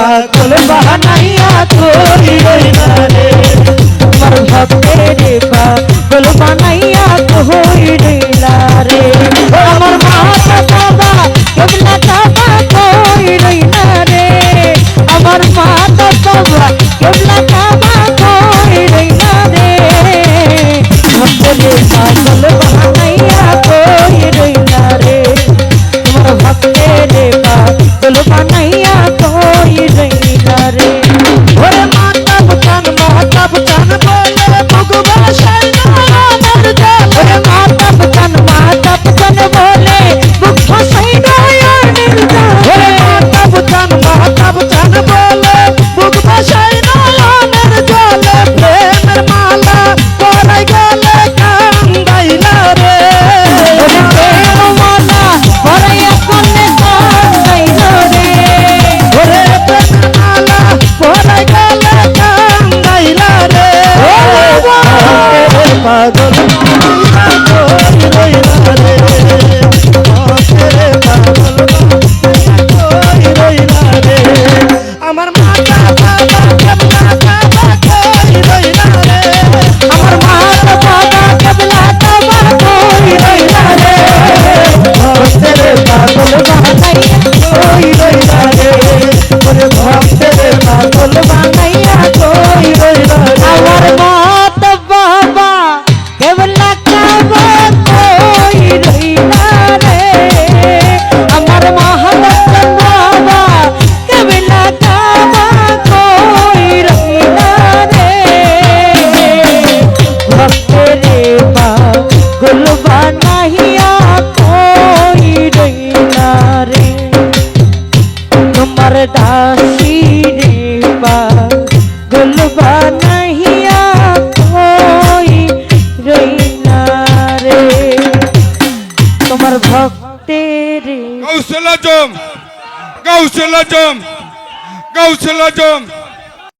পাগল বানাইয়া তোরি রে আমার ভক্তের রে পাগল বানাইয়া তোরি রইলা রে আমার মা বাবা কেবলা বাবা তোরি রইলা রে আমার মা বাবা কেবলা বাবা তোরি রইলা রে ভক্তের রে সব জানবো ভুলবা নাহিয়া কই রইনা রে। তোমার ভক্তের গৌসল আজম গৌসল